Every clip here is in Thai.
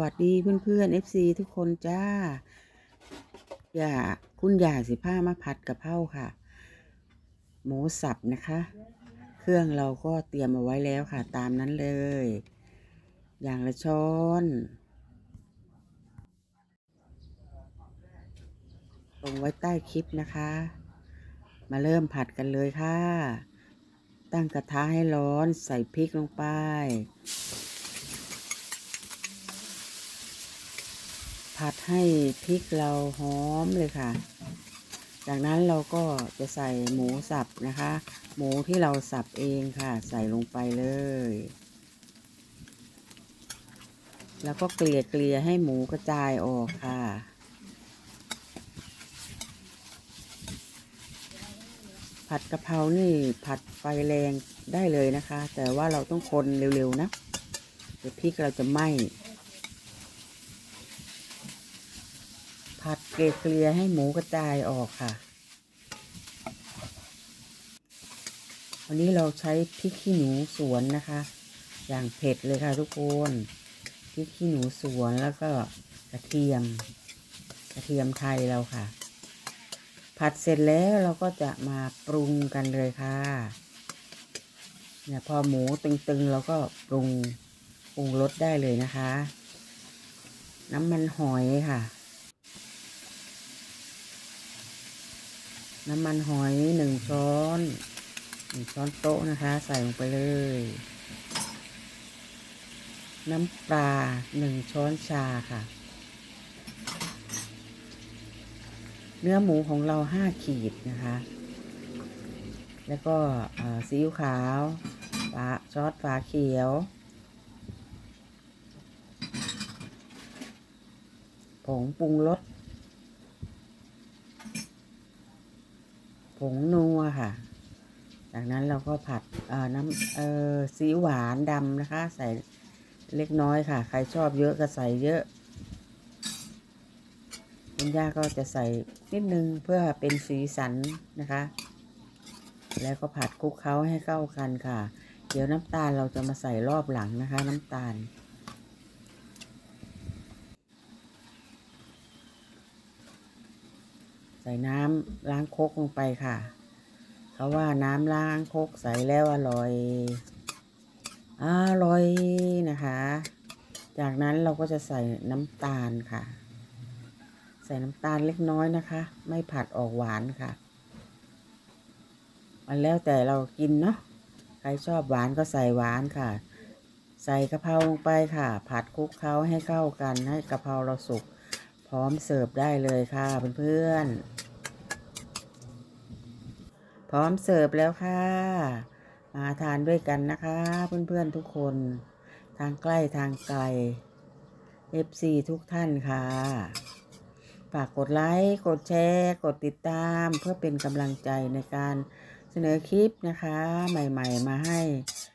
วัสดีเพื่อนๆ FC ทุกคนจ้า อย่าคุณอย่าสิผ้ามาผัดกะเพราค่ะ หมูสับนะคะ เครื่องเราก็เตรียมเอาไว้แล้วค่ะ ตามนั้นเลย อย่างละช้อนลงไว้ใต้คลิปนะคะ มาเริ่มผัดกันเลยค่ะ ตั้งกระทะให้ร้อนใส่พริกลงไป ผัดให้พริกเราหอมเลยค่ะ จากนั้นเราก็จะใส่หมูสับนะคะ หมูที่เราสับเองค่ะ ใส่ลงไปเลย แล้วก็เกลี่ยเกลี่ยให้หมูกระจายออกค่ะผัดกะเพรานี่ผัดไฟแรงได้เลยนะคะ แต่ว่าเราต้องคนเร็วๆนะเดี๋ยวพริกเราจะไหม้ ผัดเกลี่ยให้หมูกระจายออกค่ะ วันนี้เราใช้พริกขี้หนูสวนนะคะ อย่างเผ็ดเลยค่ะทุกคนพริกขี้หนูสวนแล้วก็กระเทียม กระเทียมไทยเราค่ะ ผัดเสร็จแล้วเราก็จะมาปรุงกันเลยค่ะเนี่ยพอหมูตึงๆ เราก็ปรุงปรุงรสได้เลยนะคะ น้ำมันหอยค่ะ น้ำมันหอยหนึ่งช้อนหนึ่งช้อนโต๊ะนะคะ ใส่ลงไปเลย น้ำปลาหนึ่งช้อนชาค่ะ เนื้อหมูของเราห้าขีดนะคะ แล้วก็ซีอิ๊วขาวฝาซอสฝาเขียวผงปรุงรส ผงนัวค่ะ จากนั้นเราก็ผัดน้ำเออสีหวานดำนะคะ ใส่เล็กน้อยค่ะ ใครชอบเยอะก็ใส่เยอะ คุณย่าก็จะใส่นิดนึงเพื่อเป็นสีสันนะคะ แล้วก็ผัดคลุกเคล้าให้เข้ากันค่ะ เดี๋ยวน้ำตาลเราจะมาใส่รอบหลังนะคะ น้ำตาล ส่น้ำล้างโคกลงไปค่ะ เขาว่าน้ำล้างโคกใส่แล้วอร่อย อร่อยนะคะ จากนั้นเราก็จะใส่น้ำตาลค่ะ ใส่น้ำตาลเล็กน้อยนะคะ ไม่ผัดออกหวานค่ะมันแล้วแต่เรากินเนาะใครชอบหวานก็ใส่หวานค่ะ ใส่กะเพราลงไปค่ะ ผัดคลุกเคล้าให้เข้ากันให้กะเพราเราสุก พร้อมเสิร์ฟได้เลยค่ะเพื่อนๆ พร้อมเสิร์ฟแล้วค่ะ มาทานด้วยกันนะคะ เพื่อนๆทุกคน ทางใกล้ทางไกล FC ทุกท่านค่ะ ฝากกดไลค์ กดแชร์ กดติดตามเพื่อเป็นกำลังใจในการเสนอคลิปนะคะ ใหม่ๆ มาให้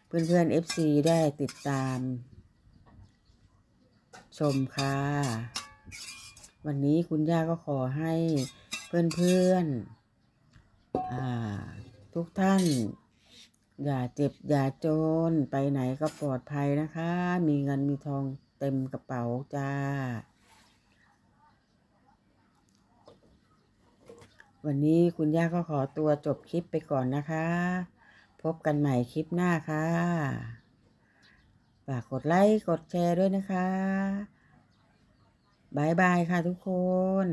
เพื่อนๆ FC ได้ติดตาม ชมค่ะ วันนี้คุณย่าก็ขอให้เพื่อนๆทุกท่าน อย่าเจ็บอย่าจนไปไหนก็ปลอดภัยนะคะ มีเงินมีทองเต็มกระเป๋าจ้า วันนี้คุณย่าก็ขอตัวจบคลิปไปก่อนนะคะ พบกันใหม่คลิปหน้าค่ะฝากกดไลค์กดแชร์ด้วยนะคะ บายบายค่ะทุกคน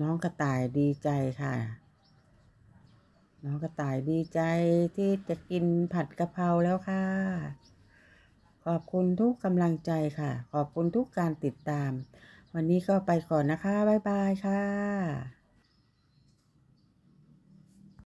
น้องกระต่ายดีใจค่ะ น้องกระต่ายดีใจที่จะกินผัดกะเพราแล้วค่ะ ขอบคุณทุกกำลังใจค่ะ ขอบคุณทุกการติดตาม วันนี้ก็ไปก่อนนะคะ บ๊ายบายค่ะ